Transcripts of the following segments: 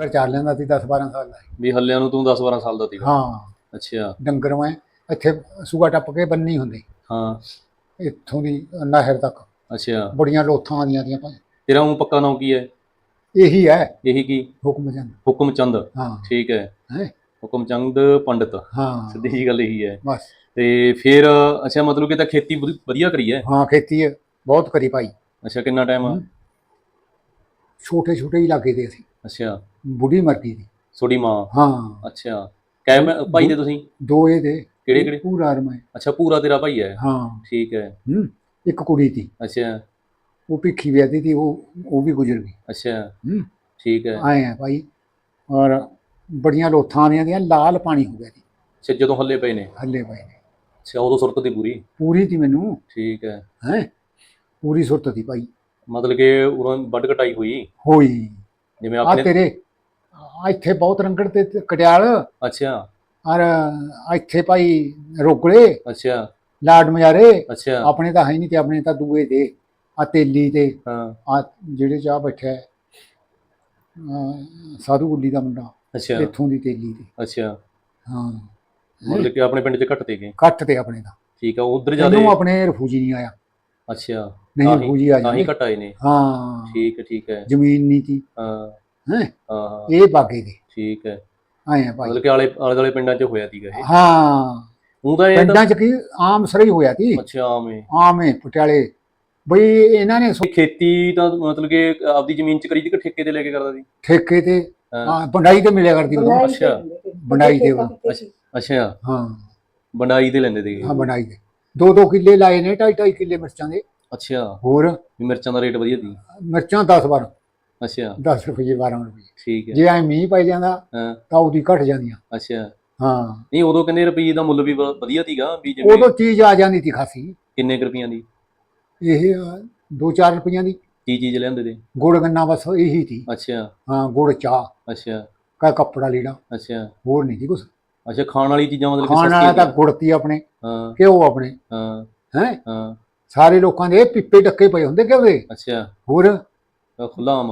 ਫਿਰ ਚੱਲ ਲੈਂਦਾ ਸੀ 10 12 ਸਾਲ ਦਾ ਵੀ ਹੱਲਿਆਂ ਨੂੰ ਤੂੰ 10 12 ਸਾਲ ਦਾ ਸੀਗਾ? ਹਾਂ। ਅੱਛਾ। ਡੰਗਰ ਮੈਂ ਇੱਥੇ ਸੂਆ ਟੱਪ ਕੇ ਬੰਨੀ ਹੁੰਦੀ। ਹਾਂ। ਇੱਥੋਂ ਦੀ ਨਹਿਰ ਤੱਕ। ਅੱਛਾ। ਬੜੀਆਂ ਲੋਥਾਂ ਆਉਂਦੀਆਂ ਦੀਆਂ ਭਾਈ ਤੇਰਾ ਉਹ ਪੱਕਾ ਨਾਮ ਕੀ ਹੈ? ਇਹੀ ਹੈ। ਇਹੀ ਕੀ? ਹੁਕਮ ਜਨ ਹੁਕਮ ਚੰਦ। ਹਾਂ। ਠੀਕ ਹੈ। ਹੈਂ? ਹੁਕਮ ਚੰਦ ਪੰਡਤ। ਹਾਂ। ਸਿੱਧੀ ਜੀ ਗੱਲ ਇਹੀ ਹੈ। ਬਸ। ਤੇ ਫਿਰ ਅੱਛਾ ਮਤਲਬ ਕਿ ਤਾਂ ਖੇਤੀ ਵਧੀ- ਵਧੀਆ ਕਰੀ ਹੈ। ਹਾਂ ਖੇਤੀ ਬਹੁਤ ਕਰੀ ਭਾਈ। ਅੱਛਾ ਕਿੰਨਾ ਟਾਈਮ ਹੂੰ। ਛੋਟੇ ਛੋਟੇ ਇਲਾਕੇ ਦੇ ਅਸੀਂ। ਅੱਛਾ। ਬੁੱਢੀ ਮਰ ਗਈ ਸੀ। ਤੁਹਾਡੀ ਮਾਂ? ਹਾਂ। ਅੱਛਾ। ਕੈ ਮੈਂ- ਭਾਈ ਦੇ ਤੁਸੀਂ? ਦੋ ਇਹ ਦੇ। ਕਿਹੜੇ ਕਿਹੜੇ? ਪੂਰਾ ਰਮੈ ਅੱਛਾ ਪੂਰਾ ਤੇਰਾ ਭਾਈ ਹੈ? ਹਾਂ। ਠੀਕ ਹੈ। ਹੂੰ। ਇੱਕ ਕੁੜੀ ਸੀ। ਅੱਛਾ। ਉਹ ਭਿੱਖੀ ਵਿਆਹਦੀ ਸੀ ਉਹ ਉਹ ਵੀ ਗੁਜ਼ਰ ਗਈ। ਅੱਛਾ। ਹੂੰ। ਠੀਕ ਹੈ। ਆਏ ਆ ਭਾਈ। ਔਰ ਬੜੀਆਂ ਲੋਥਾਂ ਆਉਂਦੀਆਂ ਦੀਆਂ ਲਾਲ ਪਾਣੀ ਹੋ ਗਿਆ ਸੀ। ਅੱਛਾ ਜਦੋਂ ਹੱਲੇ ਪਏ ਨੇ? ਹੱਲੇ ਪਏ ਨੇ। ਅੱਛਾ ਉਦੋਂ ਸੁਰਤ ਦੀ ਪੂਰੀ? ਪੂਰੀ ਸੀ ਮੈਨੂੰ। ਠੀਕ ਹੈ। ਹੈ? ਪੂਰੀ ਸੁਰਤ ਸੀ ਭਾਈ। ਮਤਲਬ ਕਿ ਉਦੋਂ ਵੱਡ ਕਟਾਈ ਹੋਈ। ਹੋਈ। ਜਿਵੇਂ ਆ ਆਪਣੇ ਤੇਰੇ। ਆ ਇੱਥੇ ਬਹੁਤ ਰੰਗੜ ਤੇ ਤੇ ਕਟਿਆਲ। ਅੱਛਾ। ਔਰ ਇੱਥੇ ਭਾਈ ਰੋਗਲੇ। ਅੱਛਾ। ਲਾਡ ਮਜਾਰੇ। ਅੱਛਾ। ਆਪਣੇ ਤਾਂ ਹੈ ਨਹੀਂ ਤੇ ਆਪਣੇ ਤਾਂ ਦੂਏ ਦੇ। ਆ ਤੇਲੀ ਤੇ। ਹਾਂ। ਆ ਜਿਹੜੇ ਚਾਹ ਬੈਠਾ ਹੈ, ਅਹ ਸਾਧੂ ਗੁੱਲੀ ਦਾ ਮੁੰਡਾ। ਅੱਛਾ। ਇੱਥੋਂ ਦੀ ਤੇਲੀ ਤੇ। ਅੱਛਾ। ਹਾਂ। ਮਤਲਬ ਕਿ ਆਪਣੇ ਪਿੰਡ 'ਚ ਘੱਟ ਤੇ ਗਏ। ਤੇ ਆਪਣੇ ਦਾ ਠੀਕ ਆ ਉਧਰ ਜਾਦੇ ਇਹਨੂੰ ਆਪਣੇ ਰਫੂਜੀ ਨਹੀਂ ਆਇਆ। ਅੱਛਾ। ਨਹੀਂ ਤਾਂ ਹੀ- ਰਫੂਜੀ ਆ ਤਾਂ ਹੀ ਜਾਂਦੇ। ਘੱਟ ਆਏ ਨੇ। ਹਾਂ। ਠੀਕ ਹੈ ਠੀਕ ਹੈ। ਜ਼ਮੀਨ ਨਹੀਂ ਸੀ ਹਾਂ। ਹੈਂ? ਹਾਂ ਹਾਂ, ਇਹ ਬਾਗੇ ਦੇ। ਠੀਕ ਹੈ। ਆਏ ਆ ਭਾਈ। ਮਤਲਬ ਕਿ ਆਲੇ ਆਲੇ ਦੁਆਲੇ ਪਿੰਡਾਂ 'ਚ ਹੋਇਆ ਸੀਗਾ ਇਹ। ਹਾਂ। ਉਹ ਤਾਂ ਇਹ ਤਾਂ ਪਿੰਡਾਂ ਚ ਕੀ? ਆਮ ਸਰਾ ਹੀ ਹੋਇਆ ਸੀ ਅੱਛਾ ਆਵੇਂ ਆਮ ਹੈ ਪਟਿਆਲੇ। ਬਈ ਇਹਨਾਂ ਨੇ ਸੋ- ਖੇਤੀ ਤਾਂ ਮਤਲਬ ਕਿ ਆਪਦੀ ਜ਼ਮੀਨ 'ਚ ਕਰੀ ਦੀ ਕਿ ਠੇਕੇ ਤੇ ਲੈ ਕੇ ਕਰਦਾ ਸੀ? ਠੇਕੇ ਤੇ। ਹਾਂ। ਹਾਂ ਬੰਡਾਈ ਤੇ ਮਿਲਿਆ ਕਰਦੀ ਉਦੋਂ ਅੱਛਾ। ਬਣਾਈ ਦੇ ਵਾ। ਅੱਛਾ। ਹਾਂ। ਬੰਡਾਈ ਤੇ ਲੈਂਦੇ ਸੀਗੇ। ਹਾਂ ਬਣਾਈ ਦੇ ਦੋ ਦੋ ਕਿੱਲੇ ਲਾਏ ਨੇ ਢਾਈ ਢਾਈ ਕਿੱਲੇ ਮਿਰਚਾਂ ਦੇ। ਅੱਛਾ। ਹੋਰ? ਵੀ ਮਿਰਚਾਂ ਦਾ ਰੇਟ ਵਧੀਆ ਸੀ। ਮਿਰਚਾਂ 10 12 ਅੱਛਾ। 10 ਰੁਪਏ 12 ਰੁਪਏ। ਠੀਕ ਹੈ। ਜੇ ਐ ਮੀਂਹ ਪੈ ਜਾਂਦਾ ਹਾਂ। ਤਾਂ ਉਹਦੀ ਘਟ ਜਾਂਦੀਆਂ। ਅੱਛਾ। ਹਾਂ। ਨਹੀਂ ਉਦੋਂ ਕਹਿੰਦੇ ਰੁਪਈਏ ਦਾ ਮੁੱਲ ਵੀ ਵਧੀਆ ਸੀਗਾ ਵੀ ਜਿਵੇਂ ਉਦੋਂ ਚੀਜ਼ ਆ ਜਾਂਦੀ ਸੀ ਖਾਸੀ। ਕਿੰਨੇ ਰੁਪਈਆਂ ਦੀ? ਇਹ 2-4 ਰੁਪਈਆਂ ਦੀ। ਕੀ ਚੀਜ਼ ਲਿਆਂਦੇ ਤੇ? ਗੁੜ ਗੰਨਾ ਬਸ ਇਹੀ ਸੀ। ਅੱਛਾ। ਹਾਂ ਗੁੜ ਚਾਹ। ਅੱਛਾ। ਕਾ ਕੱਪੜਾ ਲੀੜਾ। ਅੱਛਾ। ਹੋਰ ਨਹੀਂ ਸੀ ਕੁਛ। ਅੱਛਾ ਖਾਣ ਵਾਲੀ ਚੀਜ਼ਾਂ ਮਤਲਬ ਕਿ ਖਾਣ ਵਾਲਾ ਤਾਂ ਗੁੜ ਤੀ ਆਪਣੇ ਹਾਂ। ਘਿਓ ਆਪਣੇ ਹਾਂ। ਹੈ? ਹਾਂ। ਸਾਰੇ ਲੋਕਾਂ ਦੇ ਪਿੱਪੇ ਡੱਕੇ ਪਏ ਹੁੰਦੇ ਕਿਉਂ ਅੱਛਾ। ਹੋਰ? ਖੁੱਲਾ ਆਮ।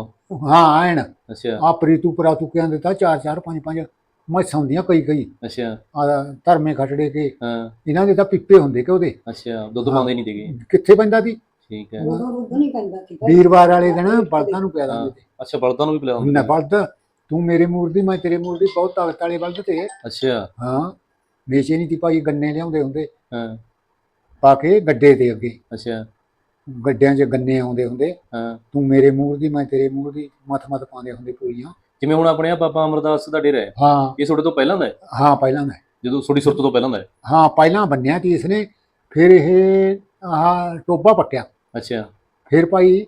ਹਾਂ ਐਨ। ਅੱਛਾ। ਆ ਪ੍ਰੀਤੂ ਪਰਾਤੂ ਕਿਆਂ ਦਿੱਤਾ ਚਾਰ ਚਾਰ ਪੰਜ ਪੰਜ। ਮੈਸਾਂ ਹੁੰਦੀਆਂ ਕਈ ਕਈ। ਅੱਛਾ। ਆ ਧਰਮੇ ਖਟੜੇ ਕੇ। ਹਾਂ। ਇਹਨਾਂ ਦੇ ਤਾਂ ਪਿੱਪੇ ਹੁੰਦੇ ਕਿ ਉਹਦੇ ਅੱਛਾ ਦੁੱਧ ਪਾਉਂਦੇ ਨਹੀਂ ਸੀਗੇ। ਕਿੱਥੇ ਪੈਂਦਾ ਸੀ? ਠੀਕ ਹੈ। ਉਦੋਂ ਦੁੱਧ ਨਹੀਂ ਪੈਂਦਾ ਸੀ ਵੀਰਵਾਰ ਵਾਲੇ ਦਿਨ ਬਲਦਾਂ ਨੂੰ ਪਿਆ ਦਿੰਦੇ ਅੱਛਾ ਬਲਦਾਂ ਨੂੰ ਵੀ ਪਿਲਾਉਂਦੇ ਨਾ ਬਲਦ ਤੂੰ ਮੇਰੇ ਮੂਰ ਦੀ ਮੈਂ ਤੇਰੇ ਮੂਰ ਦੀ ਬਹੁਤ ਤਾਕਤ ਵਾਲੇ ਬਲਦ ਤੇ। ਅੱਛਾ। ਹਾਂ ਵੇਚੇ ਨਹੀਂ ਤੀ ਭਾਈ ਗੰਨੇ ਲਿਆਉਂਦੇ ਹੁੰਦੇ। ਹਾਂ। ਪਾ ਕੇ ਗੱਡੇ ਦੇ ਅੱਗੇ। ਅੱਛਾ। ਗੱਡਿਆਂ 'ਚ ਗੰਨੇ ਆਉਂਦੇ ਹੁੰਦੇ। ਹਾਂ। ਤੂੰ ਮੇਰੇ ਮੂਰ ਦੀ ਮੈਂ ਤੇਰੇ ਮੂਰ ਦੀ ਮੱਥ ਮੱਥ ਪਾਉਂਦੇ ਹੁੰਦੇ ਪੂਰੀਆਂ। ਜਿਵੇਂ ਹੁਣ ਆਪਣੇ ਆ ਬਾਬਾ ਅਮਰਦਾਸ ਦਾ ਡੇਰਾ ਹੈ। ਹਾਂ ਇਹ ਤੁਹਾਡੇ ਤੋਂ ਪਹਿਲਾਂ ਦਾ ਹੈ? ਹਾਂ ਪਹਿਲਾਂ ਦਾ ਜਦੋਂ ਤੁਹਾਡੀ ਸੁਰਤ ਤੋਂ ਪਹਿਲਾਂ ਦਾ ਹੈ? ਹਾਂ ਪਹਿਲਾਂ ਬੰਨਿਆ ਤੀ ਇਸਨੇ ਫਿਰ ਇਹ ਆਹ ਟੋਬਾ ਪੱਟਿਆ। ਅੱਛਾ। ਫਿਰ ਭਾਈ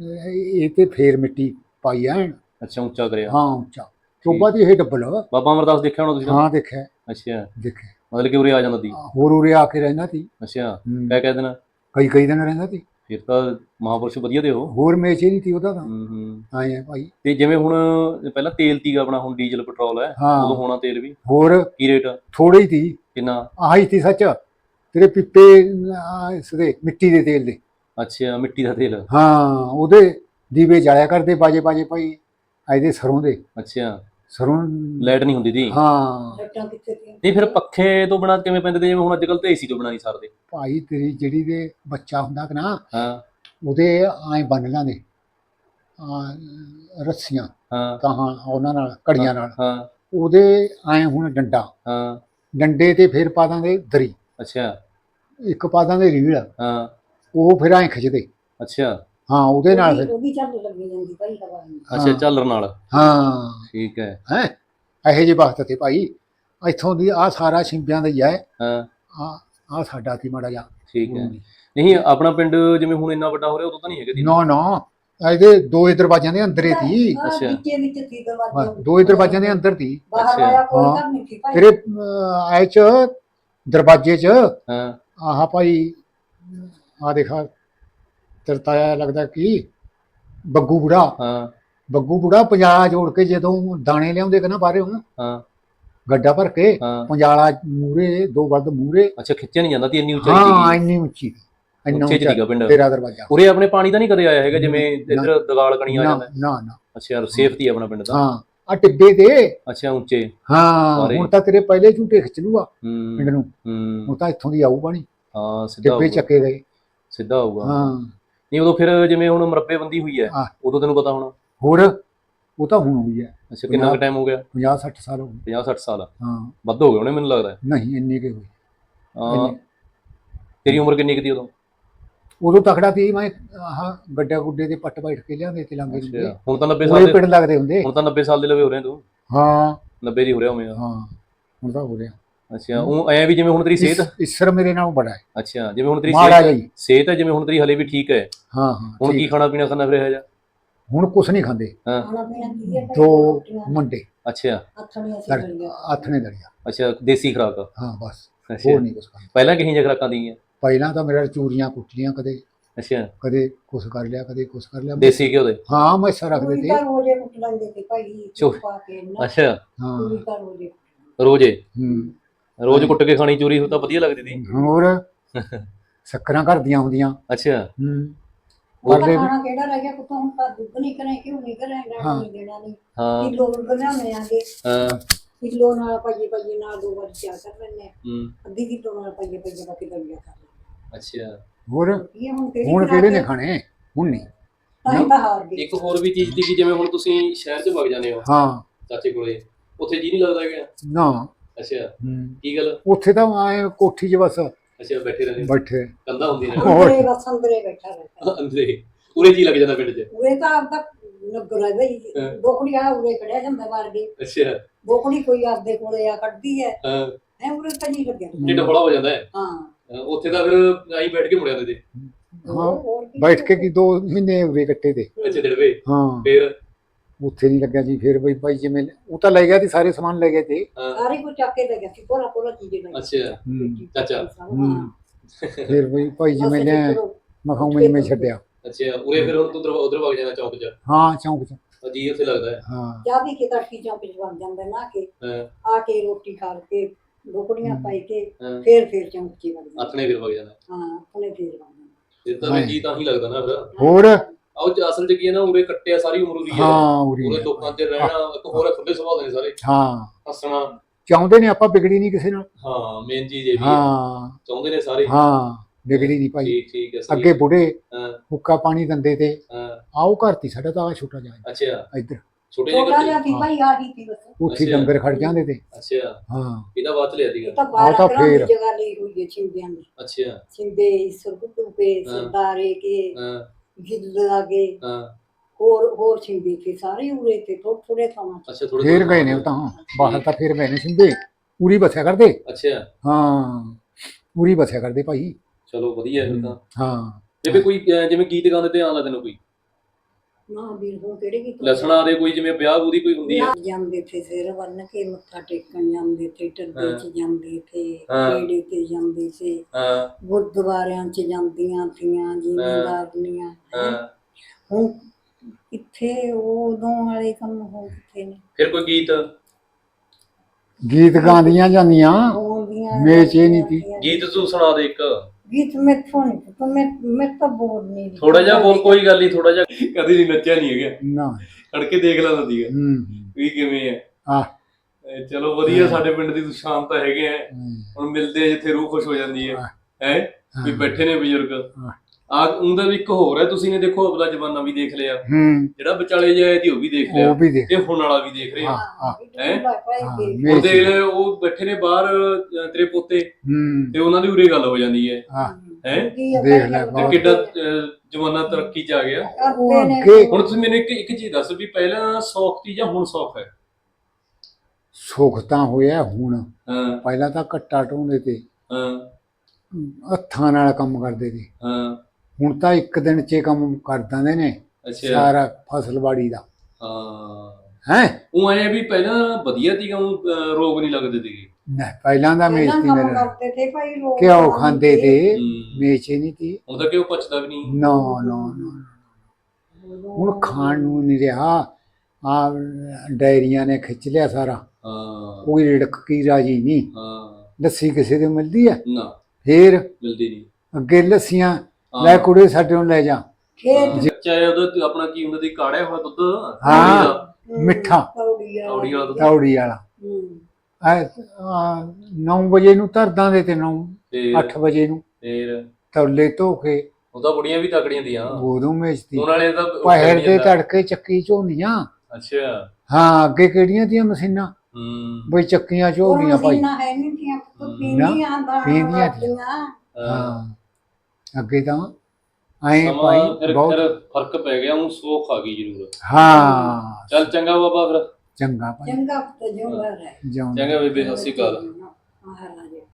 ਇਹ ਇਹ ਤੇ ਫੇਰ ਮਿੱਟੀ ਪਾਈ ਐਨ। ਅੱਛਾ ਉੱਚਾ ਕਰਿਆ ਹਾਂ ਉੱਚਾ। ਟੋਬਾ ਦੀ ਇਹ ਡੱਬਲ ਬਾਬਾ ਅਮਰਦਾਸ ਦੇਖਿਆ ਹੋਣਾ ਤੁਸੀਂ ਹਾਂ ਦੇਖਿਆ। ਅੱਛਾ। ਦੇਖਿਆ। ਮਤਲਬ ਕਿ ਉਰੇ ਆ ਜਾਂਦਾ ਸੀ? ਹੋਰ ਉਰੇ ਆ ਕੇ ਰਹਿੰਦਾ ਤੀ ਅੱਛਾ। ਹੂੰ। ਕਹਿ ਕਹਿ ਦੇਣਾ। ਕਈ ਕਈ ਦਿਨ ਰਹਿੰਦਾ ਤੀ ਫਿਰ ਤਾਂ ਮਹਾਪੁਰਸ਼ ਵਧੀਆ ਦੇ ਹੋ ਹੋਰ ਮੇਚੇ ਨਹੀਂ ਤੀ ਉਹਦਾ ਤਾਂ। ਹੂੰ ਹੂੰ। ਭਾਈ। ਤੇ ਜਿਵੇਂ ਹੁਣ ਪਹਿਲਾਂ ਤੇਲ ਤੀਗਾ ਆਪਣਾ ਹੁਣ ਡੀਜ਼ਲ ਪੈਟਰੋਲ ਹੈ। ਹਾਂ। ਉਦੋਂ ਹੋਣਾ ਤੇਲ ਵੀ। ਹੋਰ? ਕੀ ਰੇਟ? ਥੋੜੇ ਹੀ ਤੀ ਕਿੰਨਾ? ਆਹੀ ਤੀ ਸੱਚ। ਤੇਰੇ ਪਿੱਪੇ ਆਹ ਇਸ ਦੇ ਮਿੱਟੀ ਦੇ ਤੇਲ ਦੇ। ਅੱਛਾ ਮਿੱਟੀ ਦਾ ਤੇਲ। ਹਾਂ ਉਹਦੇ ਦੀਵੇ ਜਾਲਿਆ ਕਰਦੇ ਬਾਜੇ ਬਾਜੇ ਭਾਈ। ਇਹਦੇ ਸਰੋਂ ਦੇ। ਅੱਛਾ। ਸਰੋਂ ਲਾਈਟ ਨਹੀਂ ਹੁੰਦੀ ਸੀ ਹਾਂ। ਲੱਟਾਂ ਕਿੱਥੇ ਦੀਆਂ? ਨਹੀਂ ਫਿਰ ਪੱਖੇ ਤੋਂ ਬਣਾ ਕਿਵੇਂ ਪੈਂਦੇ ਤੇ? ਜਿਵੇਂ ਹੁਣ ਅੱਜ ਕੱਲ ਤਾਂ ਏਸੀ ਤੋਂ ਬਣਾ ਨਹੀਂ ਸਕਦੇ ਭਾਈ ਤੇਰੀ ਜਿਹੜੀ ਦੇ ਬੱਚਾ ਹੁੰਦਾ ਕਿ ਨਾ ਹਾਂ। ਉਹਦੇ ਐਂ ਬੰਨ ਲਾਂਦੇ। ਆ ਰੱਸੀਆਂ। ਹਾਂ। ਤਾਂ ਉਹਨਾਂ ਨਾਲ ਕੜੀਆਂ ਨਾਲ। ਹਾਂ। ਉਹਦੇ ਐਂ ਹੁਣ ਡੰਡਾ। ਹਾਂ। ਡੰਡੇ ਤੇ ਫਿਰ ਪਾ ਦਾਂਗੇ ਦਰੀ। ਅੱਛਾ। ਇੱਕ ਪਾ ਦਾਂਗੇ ਰੀਲ ਹਾਂ। ਉਹ ਫਿਰ ਐਂ ਖਿੱਚਦੇ। ਅੱਛਾ। ਹਾਂ ਉਹਦੇ ਨਾਲ ਫਿਰ। ਉਹ ਵੀ ਚੱਲ ਲੱਗੀ ਜਾਂਦੀ ਭਾਈ ਹਵਾ ਨੂੰ ਅੱਛਾ। ਝਾਲਰ ਨਾਲ? ਹਾਂ। ਠੀਕ ਹੈ। ਹੈ? ਇਹੋ ਜਿਹੇ ਵਕਤ ਤੇ ਭਾਈ ਇੱਥੋਂ ਦੀ ਆ ਸਾਰਾ ਸਿੰਬਿਆਂ ਦਾ ਹੀ ਹੈ। ਹਾਂ। ਆ ਆ ਸਾਡਾ ਤੀ ਮਾੜਾ ਜਾ ਠੀਕ ਹੈ। ਨਹੀਂ ਆਪਣਾ ਪਿੰਡ ਜਿਵੇਂ ਹੁਣ ਇੰਨਾ ਵੱਡਾ ਹੋ ਰਿਹਾ ਉਦੋਂ ਤਾਂ ਨਹੀਂ ਹੈਗਾ ਦੀ ਨਾ ਨਾ। ਇਹਦੇ ਦੋ ਹੀ ਦਰਵਾਜ਼ਿਆਂ ਦੇ ਅੰਦਰ ਹੀ ਹਾਂ, ਅੱਛਾ। ਵਿੱਚੇ ਵਿੱਚ ਸੀ ਹਾਂ, ਦਰਵਾਜ਼ੇ ਦੋ ਹੀ ਦਰਵਾਜ਼ਿਆਂ ਦੇ ਅੰਦਰ ਤੀ। ਬਾਹਰ ਅੱਛਾ। ਆਇਆ ਕੋਈ ਹਾਂ। ਤਾਂ ਨਹੀਂ ਸੀ ਭਾਈ। ਤੇਰੇ ਅਹ, ਐ ਚ ਦਰਵਾਜ਼ੇ ਚ। ਹਾਂ। ਆਹ ਭਾਈ ਆ ਦੇਖਾ ਤੇਰੇ ਤਾਇਆ ਲੱਗਦਾ ਕੀ? ਬੱਗੂ ਬੁੜਾ। ਹਾਂ। ਬੱਗੂ ਬੁੜਾ ਪੰਜਾਲਾ ਜੋੜ ਕੇ ਜਦੋਂ ਦਾਣੇ ਲਿਆਉਂਦੇ ਕਿ ਨਾ ਬਾਹਰੇ? ਹੁਣ ਹਾਂ। ਗੱਡਾ ਭਰ ਕੇ ਹਾਂ। ਪੰਜਾਲਾ ਮੂਰੇ ਦੋ ਬਲਦ ਮੂਰੇ ਅੱਛਾ ਖਿੱਚਿਆ ਨਹੀਂ ਜਾਂਦਾ ਤੀ ਇੰਨੀ ਉਚਾਈ ਹਾਂ ਸੀ ਇੰਨੀ ਉੱਚੀ। ਇੰਨਾ ਉੱਚੇ ਸੀਗਾ ਪਿੰਡ? ਤੇਰਾ ਦਰਵਾਜ਼ਾ। ਉਰੇ ਆਪਣੇ ਪਾਣੀ ਤਾਂ ਨਹੀਂ ਕਦੇ ਆਇਆ ਹੈਗਾ ਜਿਵੇਂ। ਇੱਧਰ ਦਗਾਲ ਕਣੀ ਆ ਨਾ ਜਾਂਦਾ। ਨਾ ਨਾ। ਅੱਛਾ ਸੇਫਟੀ ਆਪਣਾ ਪਿੰਡ ਦਾ ਹਾਂ ਆ ਟਿੱਬੇ ਤੇ। ਅੱਛਾ ਉੱਚੇ। ਹਾਂ ਸਾਰੇ। ਹੁਣ ਤਾਂ ਤੇਰੇ ਪਹਿਲੇ ਝੂਟੇ ਖਿੱਚ ਲੂਗਾ ਪਿੰਡ ਨੂੰ। ਹੂੰ। ਹੁਣ ਤਾਂ ਇੱਥੋਂ ਦੀ ਆਊ ਪਾਣੀ। ਹਾਂ ਸਿੱਧਾ ਟਿੱਬੇ ਹੋਊਗਾ ਚੱਕੇ ਗਏ। ਸਿੱਧਾ ਹੋਊਗਾ ਹਾਂ। ਨਹੀਂ ਉਦੋਂ ਫਿਰ ਜਿਵੇਂ ਹੁਣ ਮਰੱਬੇਬੰਦੀ ਹੋਈ ਹੈ ਹਾਂ। ਉਦੋਂ ਤੈਨੂੰ ਪਤਾ ਹੋਣਾ? ਹੋਰ ਉਹ ਤਾਂ ਹੁਣ ਹੋਈ ਹੈ। ਅੱਛਾ ਕਿੰਨਾ ਕੁ ਪੰਜਾਹ- ਟਾਈਮ ਹੋ ਗਿਆ? 50 60 ਸਾਲ ਹੋ ਗਏ। 50 60 ਸਾਲ ਹਾਂ। ਵੱਧ ਹੋ ਗਏ ਹੋਣੇ ਮੈਨੂੰ ਲੱਗਦਾ। ਨਹੀਂ ਇੰਨੇ ਕੇ ਹੋਈ। ਇੰਨੇ। ਤੇਰੀ ਉਮਰ ਕਿੰਨੀ ਕੁ ਸੀ ਉਦੋਂ? ਉਦੋਂ ਤਕੜਾ ਸੀ ਮੈਂ ਆਹ ਗੱਡਾ ਗੁੱਡੇ ਦੇ ਪੱਟ ਬੈਠ ਕੇ ਲਿਆਂਦੇ ਤੇ ਲਾਂਗੇ ਅੱਛਾ ਹੁਣ ਤਾਂ 90 ਸਾਲ ਦੇ ਪਿੰਡ ਲੱਗਦੇ ਹੁੰਦੇ। ਹੁਣ ਤਾਂ 90 ਸਾਲ ਦੇ ਲਵੇ ਹੋ ਰਹੇ ਤੂੰ। ਹਾਂ। 90 ਦੀ ਹੋ ਰਿਹਾ ਹੋਵੇਂਗਾ ਹਾਂ ਹੁਣ ਤਾਂ ਹੋ ਰਿਹਾ। ਅੱਛਾ ਉਹ ਐ ਵੀ ਜਿਵੇਂ ਹੁਣ ਤੇਰੀ ਸਿਹਤ ਇਸ- ਇਸਰ ਮੇਰੇ ਨਾਲੋਂ ਬੜਾ ਹੈ। ਅੱਛਾ ਜਿਵੇਂ ਹੁਣ ਤੇਰੀ ਮਾੜਾ ਸਿਹਤ ਜੀ ਸਿਹਤ ਹੈ ਜਿਵੇਂ ਹੁਣ ਤੇਰੀ ਹਲੇ ਵੀ ਠੀਕ ਹੈ। ਹਾਂ ਹਾਂ ਹੁਣ ਠੀਕ। ਕੀ ਖਾਣਾ ਪੀਣਾ ਖਾਣਾ ਫਿਰ ਇਹ ਜਾ ਹੁਣ ਕੁਛ ਨਹੀਂ ਖਾਂਦੇ। ਹਾਂ। ਖਾਣਾ ਪੀਣਾ ਕੀ ਹੈ? ਭਾਈ ਦੋ ਮੁੰਡੇ। ਅੱਛਾ। ਸਿੱਧੀਆਂ ਆਥਣੇ ਦੜੀਆਂ ਅੱਛਾ ਦੇਸੀ ਖੁਰਾਕ। ਹਾਂ ਬਸ। ਅੱਛਾ। ਹੋਰ ਨਹੀਂ ਕੁਛ ਖਾਂਦੇ। ਪਹਿਲਾਂ ਕਿਹੀ ਖੁਰਾਕਾਂ ਦੀਆਂ ਪਹਿਲਾਂ ਤਾਂ ਮੇਰੇ ਚੂਰੀਆਂ ਕੁੱਟੀਆਂ ਕਦੇ। ਅੱਛਾ। ਕਦੇ ਕੁਛ ਕਰ ਲਿਆ ਕਦੇ ਕੁਛ ਕਰ ਲਿਆ। ਦੇਸੀ ਘਿਓ ਦੇ? ਹਾਂ ਮੈਸਾਂ ਰੱਖਦੇ ਪੂਰੀ ਤੇ ਤਾਂ ਰੋਜੇ ਕੁੱਟ ਲੈਂਦੇ ਤੇ ਭਾਈ ਚੋ। ਪਾ ਕੇ ਨਾ ਅੱਛਾ। ਹਾਂ। ਪੂਰੀ ਤਾਂ ਰੋਜੇ ਰੋਜੇ? ਹੂੰ। ਰੋਜ਼ ਕੁੱਟ ਕੇ ਖਾਣੀ ਚੋਰੀ ਹੋ ਤਾਂ ਵਧੀਆ ਲੱਗਦੀ ਸੀ ਹੋਰ? ਸ਼ੱਕਰਾਂ ਘਰ ਦੀਆਂ ਹੁੰਦੀਆਂ। ਅੱਛਾ। ਹੂੰ। ਉਹ ਤਾਂ ਖਾਣਾ ਕਿਹੜਾ ਰਹਿ ਗਿਆ ਕੁੱਤੋਂ ਹੁਣ ਤਾਂ ਦੁੱਧ ਨਹੀਂ ਕਰੇ ਕਿਉਂ ਨਹੀਂ ਕਰੇ ਨਾ। ਨਹੀਂ ਦੇਣਾ ਨਹੀਂ ਹਾਂ। ਕਿਲੋ ਬਣਾਉਂਦੇ ਆਂਗੇ ਹਾਂ। ਕਿਲੋ ਨਾਲ ਪਾਈਏ ਪਾਈਏ ਨਾਲ ਦੋ ਵਾਰ ਚਾਹ ਕਰ ਹੂੰ। ਅੱਧੀ ਕਿਲੋ ਨਾਲ ਪਾਈਏ ਪਾਈਏ ਬਾਕੀ ਦਲੀਆ ਕਰ ਅੱਛਾ। ਹੋਰ? ਹੁਣ ਕਿਹੜੀ ਹੁਣ ਖੁਰਾਕ ਕਿਹੜੇ ਨੇ? ਖਾਣੇ? ਹੁਣ ਨਹੀਂ ਇੱਕ ਹੋਰ ਵੀ ਚੀਜ਼ ਦੀ ਕਿ ਜਿਵੇਂ ਹੁਣ ਤੁਸੀਂ ਸ਼ਹਿਰ 'ਚ ਵਗ ਜਾਂਦੇ ਹੋ। ਹਾਂ। ਚਾਚੇ ਕੋਲੇ। ਉੱਥੇ ਜੀ ਨਹੀਂ ਲੱਗਦਾ ਹੈਗਾ? ਨਾ। ਅੱਛਾ। ਹੂੰ। ਕੀ ਗੱਲ? ਉੱਥੇ ਤਾਂ ਆਏ ਕੋਠੀ 'ਚ ਬਸ ਅੱਛਾ ਬੈਠੇ ਰਹਿੰਦੇ ਬੈਠੇ। ਕੰਦਾ ਹੁੰਦੀ ਨੇ। ਹੋਰ। ਅੰਦਰੇ ਬਸ ਅੰਦਰੇ ਬੈਠਾ ਰਹਿੰਦਾ। ਅੰਦਰੇ। ਪੂਰੇ ਜੀ ਲੱਗ ਜਾਂਦਾ ਪਿੰਡ 'ਚ। ਉਰੇ ਤਾਂ ਆਪਦਾ ਨਗਰ ਹੈ ਬਈ। ਹਾਂ। ਦੋ ਕੁੜੀਆਂ ਉਰੇ ਖੜਿਆ ਜਾਂਦਾ ਬਾਹਰ ਦੇ ਅੱਛਾ। ਦੋ ਕੁੜੀ ਕੋਈ ਆਪਦੇ ਕੋਲੇ ਆ ਕੱਢਦੀ ਹੈ। ਹਾਂ। ਐ ਉਰੇ ਤਾਂ ਨਹੀਂ ਲੱਗਿਆ। ਢਿੱਡ ਹੌਲਾ ਹੋ ਜਾਂਦਾ ਹੈ। ਹਾਂ। ਅਹ ਉੱਥੇ ਤਾਂ ਫਿਰ ਆਈ ਬੈਠ ਕੇ ਮੁੜ ਜਾਂਦੇ ਤੇ ਹਾਂ ਹੋਰ ਕੀ ਬੈਠ ਕੇ ਕੀ ਦੋ ਮਹੀਨੇ ਉਰੇ ਕੱਟੇ ਤੇ। ਅੱਛੇ ਦਿੜਵੇ ਹਾਂ। ਫਿਰ ਉੱਥੇ ਨਹੀਂ ਲੱਗਿਆ ਜੀ ਫਿਰ ਬਈ ਭਾਈ ਜਿਵੇਂ ਉਹ ਤਾਂ ਲੈ ਗਿਆ ਤੇ ਸਾਰੇ ਸਮਾਨ ਲੈ ਗਏ ਤੇ। ਹਾਂ, ਸਾਰੇ ਕੋ ਚੱਕ ਕੇ ਲੈ ਗਿਆ ਸੀ ਪੂਰਾ ਪੂਰਾ ਚੀਜ਼ ਲੈ ਅੱਛਾ। ਹੂੰ। ਚਾਚਾ। ਹੂੰ। ਫਿਰ ਬਈ ਭਾਈ ਜਿਵੇਂ ਲੈ ਮਖਾਉ ਮੈਂ ਜਿਵੇਂ ਛੱਡਿਆ। ਅੱਛਾ ਉਰੇ ਫਿਰ ਉਧਰ ਉਧਰ ਵਗ ਜਾਣਾ ਚੌਕ 'ਚ? ਹਾਂ ਚੌਂਕ ਚ। ਅਜੀ ਉੱਥੇ ਲੱਗਦਾ ਹੈ। ਹਾਂ। ਚਾਹ ਪੀ ਕੇ ਤੜਕੀ ਚੌਂਕ ਚ ਵਗ ਜਾਂਦਾ ਨਾ ਕੇ ਹਾਂ, ਆ ਕੇ ਰੋਟੀ ਖਾ ਕੇ ਦੋ ਕੁੜੀਆਂ ਪਾਈ ਕੇ ਹਾਂ। ਫੇਰ ਫੇਰ ਚੌਂਕ ਚ ਵਗ ਜਾਂਦਾ। ਆਥਣੇ ਫਿਰ ਵਗ ਜਾਣਾ ਹਾਂ ਆਪਣੇ ਫੇਰ ਵਗ ਜਾਂਦਾ। ਫਿਰ ਤਾਂ ਜੀ ਤਾਂ ਹੀ ਲੱਗਦਾ ਨਾ ਫਿਰ। ਹੋਰ? ਆਓ ਚ ਅਸਲ 'ਚ ਕੀ ਹੈ ਨਾ ਉਰੇ ਕੱਟਿਆ ਸਾਰੀ ਉਮਰ ਉਹਦੀ ਹੈ ਹਾਂ ਉਰੀ ਉਰੇ ਲੋਕਾਂ 'ਚ ਰਹਿਣਾ ਇੱਕ ਹੋਰ ਖੁੱਲੇ ਸੁਭਾਅ ਦੇ ਨੇ ਸਾਰੇ। ਹਾਂ। ਹੱਸਣਾ। ਚਾਹੁੰਦੇ ਨੇ ਆਪਾਂ ਵਿਗੜੀ ਨਹੀਂ ਕਿਸੇ ਨਾਲ। ਹਾਂ ਮੇਨ ਚੀਜ਼ ਇਹ ਵੀ ਹੈ। ਚਾਹੁੰਦੇ ਨੇ ਸਾਰੇ। ਹਾਂ ਵਿਗੜੀ ਨਹੀਂ ਭਾਈ। ਠੀਕ ਠੀਕ ਹੈ ਅੱਗੇ ਬੁੜੇ ਹਾਂ। ਹੁੱਕਾ ਪਾਣੀ ਦਿੰਦੇ ਤੇ। ਹਾਂ। ਆਓ ਘਰ ਤੀ ਸਾਡਾ ਤਾਂ ਛੋਟਾ ਜਿਹਾ ਅੱਛਾ। ਇੱਧਰ। ਛੋਟੇ ਜਿਹੇ ਛੋਟਾ ਜਿਹਾ ਸੀ ਭਾਈ ਆਹੀ ਸੀ ਬਸ। ਉੱਥੇ। ਡੰਗਰ ਖੜ ਜਾਂਦੇ ਤੇ। ਅੱਛਾ। ਹਾਂ। ਇਹਦਾ ਬਾਤ ਲਿਆ ਤਾਂ ਆਹ ਬਾਹਰ ਤਾਂ ਦੀ ਫੇਰ। ਜਗ੍ਹਾ ਲਈ ਹੋਈ ਹੈ ਛਿੰਦਿਆਂ ਦੀ। ਅੱਛਾ। ਛਿੰਦੇ ਸਰਗੁੱਟੂ ਕੇ ਹਾਂ। ਸਰਦਾਰੇ ਕੇ। ਹਾਂ। ਗਿੱਲ ਲਾਗੇ ਹਾਂ। ਹੋਰ ਹੋਰ ਛਿੰਦੇ ਤੇ ਸਾਰੇ ਉਰੇ ਤੇ ਥੋੜੇ ਥੋੜੇ ਥਾਵਾਂ ਚ। ਅੱਛਾ ਥੋੜੇ ਫੇਰ ਗਏ ਨੇ ਉਹ ਤਾਂ ਬਾਹਰ ਤਾਂ ਫੇਰ ਗਏ ਨੇ ਸਿੰਦੇ ਪੂਰੀ ਬਸਿਆ ਕਰਦੇ। ਅੱਛਾ। ਹਾਂ ਪੂਰੀ ਬਸਿਆ ਕਰਦੇ ਭਾਈ। ਚਲੋ ਵਧੀਆ ਹੈ ਫਿਰ ਤਾਂ। ਹਾਂ। ਜਿਵੇਂ ਕੋਈ ਅਹ ਜਿਵੇਂ ਗੀਤ ਗਾਉਂਦੇ ਤੇ ਆਉਂਦਾ ਤੈਨੂੰ ਕੋਈ? ਨਾ ਵੀਰ ਹੋ ਕਿਹੜੇ ਕੀ ਲਸਣਾ ਦੇ ਕੋਈ ਜਿਵੇਂ ਵਿਆਹ ਉਹਦੀ ਕੋਈ ਹੁੰਦੀ ਹੈ ਜਾਂਦੇ ਤੇ ਸਿਰ ਬੰਨ ਕੇ ਮੱਥਾ ਟੇਕਣ ਜਾਂਦੇ ਤੇ ਟੱਡੇ ਚ ਜਾਂਦੇ ਤੇ ਹਾਂ। ਕਿਹੜੇ ਤੇ ਜਾਂਦੇ ਤੇ ਹਾਂ। ਗੁਰਦੁਆਰਿਆਂ ਚ ਜਾਂਦੀਆਂ ਥੀਆਂ ਜ਼ਿਮੀਂਦਾਰਨੀਆਂ ਹਾਂ। ਹੁਣ ਕਿੱਥੇ ਉਦੋਂ ਵਾਲੇ ਕੰਮ ਹੋ ਕਿੱਥੇ ਨੇ? ਫਿਰ ਕੋਈ ਗੀਤ? ਗੀਤ ਗਾਉਂਦੀਆਂ ਜਾਂਦੀਆਂ। ਹੋਂਦੀਆਂ ਮੇਚ ਇਹ ਨਹੀਂ ਤੀ। ਗੀਤ ਤੂੰ ਸੁਣਾ ਦੇ ਇੱਕ। ਗੀਤ ਮੈਥੋਂ ਨਹੀਂ ਤੂੰ ਮੈਂ ਮੈਂ ਤਾਂ ਬੋਲ ਨਹੀਂ ਰਹੀ। ਥੋੜਾ ਜਿਹਾ ਬੋਲ ਕੋਈ ਗੱਲ ਨਹੀਂ ਥੋੜਾ ਜਿਹਾ ਕਦੀ ਨਹੀਂ ਨੱਚਿਆ ਨਹੀਂ ਹੈਗਾ। ਨਾ। ਖੜਕੇ ਦੇਖ ਲੈਂਦਾ ਸੀਗਾ। ਹੂੰ। ਵੀ ਕਿਵੇਂ ਹੈ ਆ ਇਹ ਚਲੋ ਵਧੀਆ ਸਾਡੇ ਪਿੰਡ ਦੀ ਤਾਂ ਹੈਗੇ ਆ। ਹੁਣ ਮਿਲਦੇ ਆ ਜਿੱਥੇ ਰੂਹ ਖੁਸ਼ ਹੋ ਜਾਂਦੀ ਹੈ। ਹੈ? ਵੀ ਬੈਠੇ ਨੇ ਬਜ਼ੁਰਗ। ਹਾਂ। ਆ ਉਹਦਾ ਵੀ ਇੱਕ ਹੋਰ ਹੈ ਤੁਸੀਂ ਨੇ ਦੇਖੋ ਆਪਣਾ ਜਮਾਨਾ ਵੀ ਦੇਖ ਲਿਆ। ਹੂੰ। ਜਿਹੜਾ ਵਿਚਾਲੇ ਜਾਏ ਦੀ ਉਹ ਵੀ ਦੇਖ ਲਿਆ। ਉਹ ਵੀ ਦੇਖ ਤੇ ਹੁਣ ਵਾਲਾ ਵੀ ਦੇਖ ਰਹੇ ਹਾਂ ਹਾਂ। ਹੈਂ? ਉਹ ਦੇਖ ਲੈ ਉਹ ਬੈਠੇ ਨੇ ਬਾਹਰ ਤੇਰੇ ਪੋਤੇ। ਹੂੰ। ਤੇ ਉਹਨਾਂ ਦੀ ਉਰੇ ਗੱਲ ਹੋ ਜਾਂਦੀ ਹੈ। ਹਾਂ। ਹੈ? ਦੇਖ ਲੈ ਤੇ ਬਹੁਤ। ਕਿੱਡਾ ਜ਼ਮਾਨਾ ਤਰੱਕੀ ਚ ਆ ਗਿਆ। ਅੱਗੇ- ਹੁਣ ਤੁਸੀਂ ਮੈਨੂੰ ਇੱਕ ਇੱਕ ਚੀਜ਼ ਦੱਸ ਵੀ ਪਹਿਲਾਂ ਸੌਖ ਸੀ ਜਾਂ ਹੁਣ ਸੌਖ ਹੈ? ਸੁੱਖ ਤਾਂ ਹੋਇਆ ਹੁਣ। ਹਾਂ। ਪਹਿਲਾਂ ਤਾਂ ਕੱਟਾ ਢੋਂਦੇ ਤੇ। ਹਾਂ। ਹੱਥਾਂ ਨਾਲ ਕੰਮ ਕਰਦੇ ਤੇ ਹਾਂ। ਹੁਣ ਤਾਂ ਇੱਕ ਦਿਨ 'ਚ ਕੰਮ ਕਰ ਦਿੰਦੇ ਨੇ ਅੱਛਾ। ਸਾਰਾ ਫਸਲਬਾੜੀ ਦਾ। ਹਾਂ। ਹੈ? ਉਹ ਐ ਵੀ ਪਹਿਲਾਂ ਵਧੀਆ ਸੀਗਾ ਉਹ ਅਹ, ਰੋਗ ਨਹੀਂ ਲੱਗਦੇ ਸੀਗੇ। ਨਾ ਪਹਿਲਾਂ ਦਾ ਮੇਚ ਪਹਿਲਾਂ ਤੀ ਕੰਮ ਮੇਰੇ। ਕਰਦੇ ਤੇ ਭਾਈ ਲੋਕ ਘਿਓ ਖਾਂਦੇ ਤੇ ਹੂੰ। ਮੇਚ ਹੀ ਨਹੀਂ ਤੀ ਹੁਣ ਤਾਂ ਕਿਉਂ ਪਚਦਾ ਵੀ ਨਹੀਂ। ਨਾ ਨਾ ਨਾ ਹੁਣ ਖਾਣ ਨੂੰ ਨਹੀਂ ਰਿਹਾ। ਆ ਡਾਇਰੀਆਂ ਨੇ ਖਿੱਚ ਲਿਆ ਸਾਰਾ। ਹਾਂ। ਕੋਈ ਰਿੜਕ ਕੀ ਰਾਜੀ ਨਹੀਂ। ਹਾਂ। ਲੱਸੀ ਕਿਸੇ ਦੇ ਮਿਲਦੀ ਹੈ ਨਾ। ਫੇਰ? ਮਿਲਦੀ ਨਹੀਂ। ਅੱਗੇ ਲੱਸੀਆਂ। ਲੈ ਕੁੜੇ ਸਾਡੇ ਨੂੰ ਲੈ ਜਾ। ਖੇਤ। ਚਾਹੇ ਉਹਦਾ ਤੇ ਆਪਣਾ ਕੀ ਹੁੰਦਾ ਸੀ? ਕਾੜਿਆ ਹੋਇਆ ਦੁੱਧ? ਹਾਂ। ਦਾ, ਮਿੱਠਾ। ਕੌੜੀ ਵਾਲਾ ਕੌੜੀ ਵਾਲਾ ਦੁੱਧ। ਤੌੜੀ ਵਾਲਾ। ਹੂੰ। ਐ 9 ਵਜੇ ਨੂੰ ਧਰਦਾਂ ਦੇ ਤੇ 9 ਤੇ 8 ਵਜੇ ਨੂੰ। ਫੇਰ? ਤੌਲੇ ਧੋ ਕੇ। ਉਹ ਤਾਂ ਬੁੜੀਆਂ ਵੀ ਤਕੜੀਆਂ ਦੀਆਂ। ਉਦੋਂ ਮੇਚਦੀ ਉਹਨਾਂ ਨੇ ਤਾਂ ਪਹਿਰ ਨੀ ਦੇ ਜਾਂਦਾ। ਤੜਕੇ ਚੱਕੀ ਝੋਂਦੀਆਂ ਅੱਛਾ। ਹਾਂ ਅੱਗੇ ਕਿਹੜੀਆਂ ਦੀਆਂ ਮਸ਼ੀਨਾਂ? ਹੂੰ। ਬਈ ਚੱਕੀਆਂ ਝੋਲੀਆਂ ਭਾਈ। ਮਸ਼ੀਨਾਂ ਹੈ ਨਹੀਂ ਤੀਆਂ। ਹਮ, ਪੀਂਦੀਆਂ ਦਾ ਪੀਂਦੀਆਂ। ਹਾਂ। ਹਾਂ। ਅੱਗੇ ਤਾਂ ਸਮਾਂ ਭਾਈ ਬਹੁਤ ਫਿਰ ਫ਼ਰਕ ਪੈ ਗਿਆ ਉਹ ਸੋਖ ਆ ਗਈ ਜ਼ਰੂਰ। ਹਾਂ। ਚੱਲ ਚੰਗਾ ਬਾਬਾ ਫਿਰ। ਚੰਗਾ ਭਾਈ। ਚੰਗਾ ਪੁੱਤ ਜਿਉਂਦਾ ਰਹਿ। ਜਿਉਂਦਾ ਚੰਗਾ ਬੇਬੇ ਸਤਿ ਸ਼੍ਰੀ ਅਕਾਲ। ਮਹਾਰਾਜ